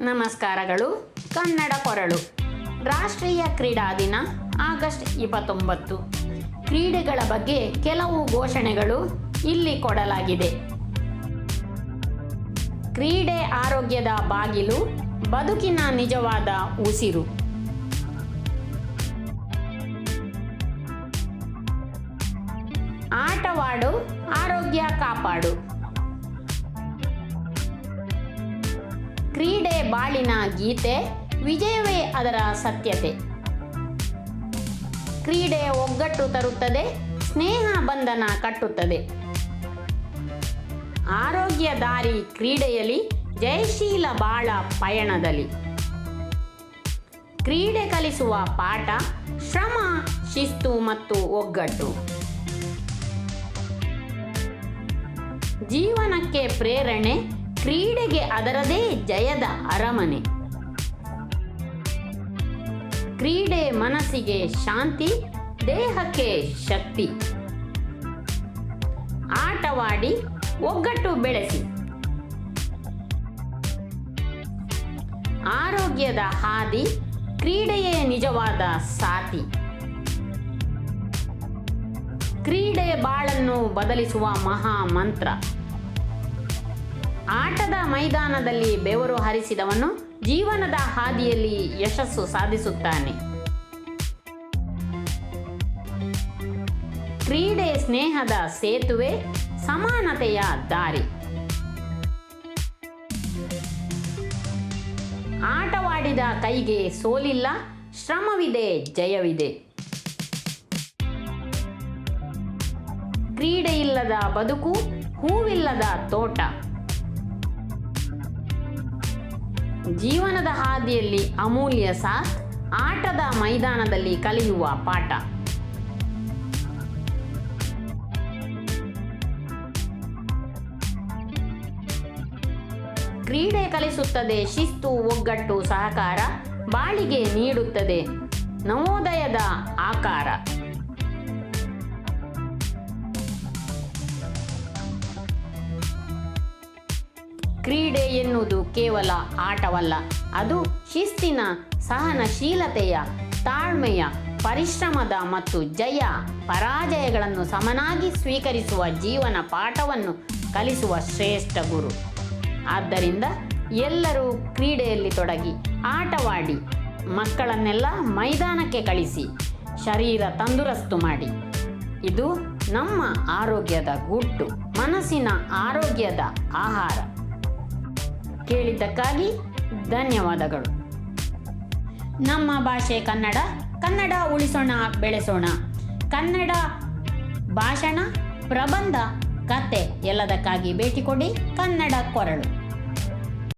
ನಮಸ್ಕಾರಗಳು. ಕನ್ನಡ ಕೊರಳು. ರಾಷ್ಟ್ರೀಯ ಕ್ರೀಡಾ ದಿನ, ಆಗಸ್ಟ್ ಇಪ್ಪತ್ತೊಂಬತ್ತು. ಕ್ರೀಡೆಗಳ ಬಗ್ಗೆ ಕೆಲವು ಘೋಷಣೆಗಳು ಇಲ್ಲಿ ಕೊಡಲಾಗಿದೆ. ಕ್ರೀಡೆ ಆರೋಗ್ಯದ ಬಾಗಿಲು, ಬದುಕಿನ ನಿಜವಾದ ಉಸಿರು. ಆಟವಾಡು, ಆರೋಗ್ಯ ಕಾಪಾಡು. ಕ್ರೀಡೆ ಬಾಳಿನ ಗೀತೆ, ವಿಜಯವೇ ಅದರ ಸತ್ಯತೆ. ಕ್ರೀಡೆ ಒಗ್ಗಟ್ಟು ತರುತ್ತದೆ, ಸ್ನೇಹ ಬಂಧನ ಕಟ್ಟುತ್ತದೆ. ಆರೋಗ್ಯ ದಾರಿ ಕ್ರೀಡೆಯಲ್ಲಿ, ಜಯಶೀಲ ಬಾಳ ಪಯಣದಲ್ಲಿ. ಕ್ರೀಡೆ ಕಲಿಸುವ ಪಾಠ, ಶ್ರಮ, ಶಿಸ್ತು ಮತ್ತು ಒಗ್ಗಟ್ಟು. ಜೀವನಕ್ಕೆ ಪ್ರೇರಣೆ ಕ್ರೀಡೆಗೆ ಅದರದೇ ಜಯದ ಅರಮನೆ. ಕ್ರೀಡೆ ಮನಸ್ಸಿಗೆ ಶಾಂತಿ, ದೇಹಕ್ಕೆ ಶಕ್ತಿ. ಆಟವಾಡಿ ಒಗ್ಗಟ್ಟು ಬೆಳೆಸಿ. ಆರೋಗ್ಯದ ಹಾದಿ, ಕ್ರೀಡೆಯೇ ನಿಜವಾದ ಸಾತಿ ಕ್ರೀಡೆ ಬಾಳನ್ನು ಬದಲಿಸುವ ಮಹಾ ಮಂತ್ರ ಆಟದ ಮೈದಾನದಲ್ಲಿ ಬೆವರು ಹರಿಸಿದವನು ಜೀವನದ ಹಾದಿಯಲ್ಲಿ ಯಶಸ್ಸು ಸಾಧಿಸುತ್ತಾನೆ. ಕ್ರೀಡೆ ಸ್ನೇಹದ ಸೇತುವೆ, ಸಮಾನತೆಯ ದಾರಿ. ಆಟವಾಡಿದ ಕೈಗೆ ಸೋಲಿಲ್ಲ, ಶ್ರಮವಿದೆ, ಜಯವಿದೆ. ಕ್ರೀಡೆಯಿಲ್ಲದ ಬದುಕು, ಹೂವಿಲ್ಲದ ತೋಟ. ಜೀವನದ ಹಾದಿಯಲ್ಲಿ ಅಮೂಲ್ಯ ಸಾಥ್, ಆಟದ ಮೈದಾನದಲ್ಲಿ ಕಲಿಯುವ ಪಾಠ. ಕ್ರೀಡೆ ಕಲಿಸುತ್ತದೆ, ಶಿಸ್ತು, ಒಗ್ಗಟ್ಟು, ಸಹಕಾರ, ಬಾಳಿಗೆ ನೀಡುತ್ತದೆ, ನವೋದಯದ ಆಕಾರ. ಕ್ರೀಡೆ ಎನ್ನುವುದು ಕೇವಲ ಆಟವಲ್ಲ, ಅದು ಶಿಸ್ತಿನ ಸಹನಶೀಲತೆಯ, ತಾಳ್ಮೆಯ, ಪರಿಶ್ರಮದ ಮತ್ತು ಜಯ ಪರಾಜಯಗಳನ್ನು ಸಮನಾಗಿ ಸ್ವೀಕರಿಸುವ ಜೀವನ ಪಾಠವನ್ನು ಕಲಿಸುವ ಶ್ರೇಷ್ಠ ಗುರು. ಆದ್ದರಿಂದ ಎಲ್ಲರೂ ಕ್ರೀಡೆಯಲ್ಲಿ ತೊಡಗಿ, ಆಟವಾಡಿ, ಮಕ್ಕಳನ್ನೆಲ್ಲ ಮೈದಾನಕ್ಕೆ ಕಳಿಸಿ, ಶರೀರ ತಂದುರಸ್ತು ಮಾಡಿ. ಇದು ನಮ್ಮ ಆರೋಗ್ಯದ ಗುಟ್ಟು, ಮನಸ್ಸಿನ ಆರೋಗ್ಯದ ಆಹಾರ. ಕೇಳಿದ್ದಕ್ಕಾಗಿ ಧನ್ಯವಾದಗಳು. ನಮ್ಮ ಭಾಷೆ ಕನ್ನಡ ಕನ್ನಡ ಉಳಿಸೋಣ, ಬೆಳೆಸೋಣ. ಕನ್ನಡ ಭಾಷಣ, ಪ್ರಬಂಧ, ಕತೆ ಎಲ್ಲದಕ್ಕಾಗಿ ಭೇಟಿ ಕೊಡಿ ಕನ್ನಡ ಕೊರಳು.